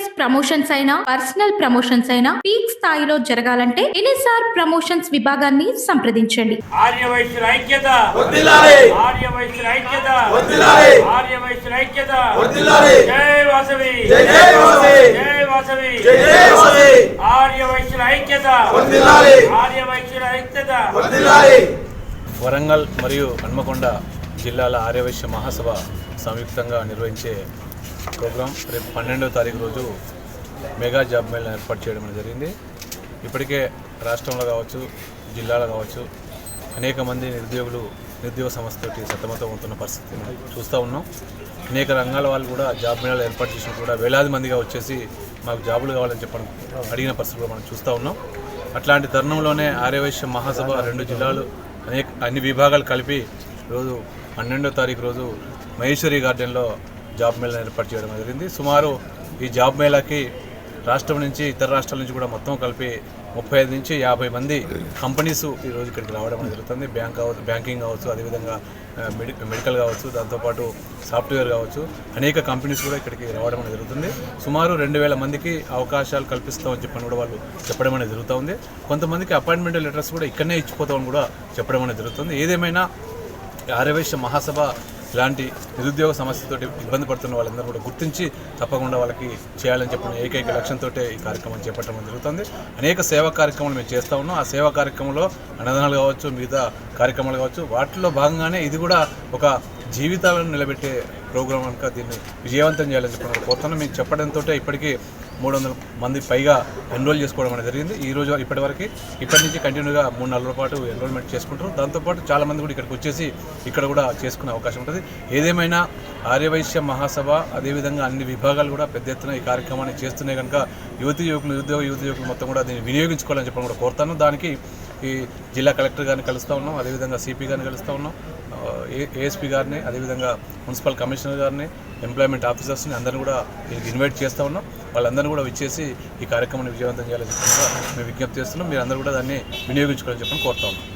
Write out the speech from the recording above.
Business promotions అయినా personal promotions అయినా peak స్థాయిలో జరగాలంటే ఎన్ఎస్ఆర్ ప్రమోషన్స్ విభాగాన్ని సంప్రదించండి. ఆర్య వైశ్యుల ఐక్యత. వర్ధిల్లాలి ఆర్య వైశ్యుల ఐక్యత. వర్ధిల్లాలి ఆర్య వైశ్యుల ఐక్యత. వర్ధిల్లాలి జై వాసవి. జై జై వాసవి. జై వాసవి. జై జై వాసవి. ఆర్య వైశ్యుల ఐక్యత. వర్ధిల్లాలి ఆర్య వైశ్యుల ఐక్యత. వర్ధిల్లాలి వరంగల్ మరియు హన్మకొండ జిల్లాల ఆర్యవైశ్య మహాసభ సంయుక్తంగా నిర్వహించే ప్రోగ్రాం రేపు పన్నెండవ తారీఖు రోజు మెగా జాబ్ మేళ ఏర్పాటు చేయడం అనేది జరిగింది. ఇప్పటికే రాష్ట్రంలో కావచ్చు జిల్లాలో కావచ్చు అనేక మంది నిరుద్యోగులు నిరుద్యోగ సంస్థతోటి సతమతం అవుతున్న పరిస్థితి చూస్తూ ఉన్నాం. అనేక రంగాల వాళ్ళు కూడా జాబ్ మేళాలు ఏర్పాటు చేసిన కూడా వేలాది మందిగా వచ్చేసి మాకు జాబులు కావాలని చెప్పడం అడిగిన పరిస్థితులు మనం చూస్తూ ఉన్నాం. అట్లాంటి తరుణంలోనే ఆర్యవైశ్య మహాసభ రెండు జిల్లాలు అనేక అన్ని విభాగాలు కలిపి రోజు పన్నెండో తారీఖు రోజు మహేశ్వరి గార్డెన్లో జాబ్ మేళా ఏర్పాటు చేయడం జరిగింది. సుమారు ఈ జాబ్ మేళాకి రాష్ట్రం నుంచి ఇతర రాష్ట్రాల నుంచి కూడా మొత్తం కలిపి ముప్పై ఐదు నుంచి యాభై మంది కంపెనీస్ ఈరోజు ఇక్కడికి రావడం జరుగుతుంది. బ్యాంక్ కావచ్చు బ్యాంకింగ్ కావచ్చు అదేవిధంగా మెడి మెడికల్ కావచ్చు దాంతోపాటు సాఫ్ట్వేర్ కావచ్చు అనేక కంపెనీస్ కూడా ఇక్కడికి రావడం అనేది జరుగుతుంది. సుమారు రెండు వేల మందికి అవకాశాలు కల్పిస్తామని చెప్పని కూడా వాళ్ళు చెప్పడం అనేది జరుగుతూ ఉంది. కొంతమందికి అపాయింట్మెంట్ లెటర్స్ కూడా ఇక్కడనే ఇచ్చిపోతామని కూడా చెప్పడం అనేది జరుగుతుంది. ఏదేమైనా ఆర్యవైశ్య మహాసభ ఇలాంటి నిరుద్యోగ సమస్యతో ఇబ్బంది పడుతున్న వాళ్ళందరూ కూడా గుర్తించి తప్పకుండా వాళ్ళకి చేయాలని చెప్పిన ఏకైక లక్ష్యంతో ఈ కార్యక్రమం చేపట్టడం జరుగుతుంది. అనేక సేవా కార్యక్రమాలు మేము చేస్తూ ఉన్నాం. ఆ సేవా కార్యక్రమంలో అన్నదానాలు కావచ్చు మిగతా కార్యక్రమాలు కావచ్చు వాటిలో భాగంగానే ఇది కూడా ఒక జీవితాలను నిలబెట్టే ప్రోగ్రాం కనుక దీన్ని విజయవంతం చేయాలని చెప్పి కోరుతున్నాం. మేము చెప్పడంతో ఇప్పటికీ మూడు వందల మంది పైగా ఎన్రోల్ చేసుకోవడం అనేది జరిగింది. ఈ రోజు ఇప్పటి వరకు ఇప్పటి నుంచి కంటిన్యూగా మూడు నెలల పాటు ఎన్రోల్మెంట్ చేసుకుంటారు దాంతోపాటు చాలామంది కూడా ఇక్కడికి వచ్చేసి ఇక్కడ కూడా చేసుకునే అవకాశం ఉంటుంది. ఏదేమైనా ఆర్యవైశ్య మహాసభ అదేవిధంగా అన్ని విభాగాలు కూడా పెద్ద ఎత్తున ఈ కార్యక్రమాన్ని చేస్తున్నాయి కనుక యువతి యువకులు నిరుద్యోగ యువతి యువకులు మొత్తం కూడా దీన్ని వినియోగించుకోవాలని చెప్పడం కూడా కోరుతాను. దానికి ఈ జిల్లా కలెక్టర్ గారిని కలుస్తూ ఉన్నాం. అదేవిధంగా సిపి గారిని కలుస్తూ ఉన్నాం. ఏఎస్పీ గారిని అదేవిధంగా మున్సిపల్ కమిషనర్ గారిని ఎంప్లాయ్మెంట్ ఆఫీసర్స్ని అందరిని కూడా దీనికి ఇన్వైట్ చేస్తూ ఉన్నాం. వాళ్ళందరినీ కూడా విచ్చేసి ఈ కార్యక్రమాన్ని విజయవంతం చేయాలని చెప్పి మేము విజ్ఞప్తి చేస్తున్నాం. మీరు అందరూ కూడా దాన్ని వినియోగించుకోవాలని చెప్పని కోరుతా ఉన్నాం.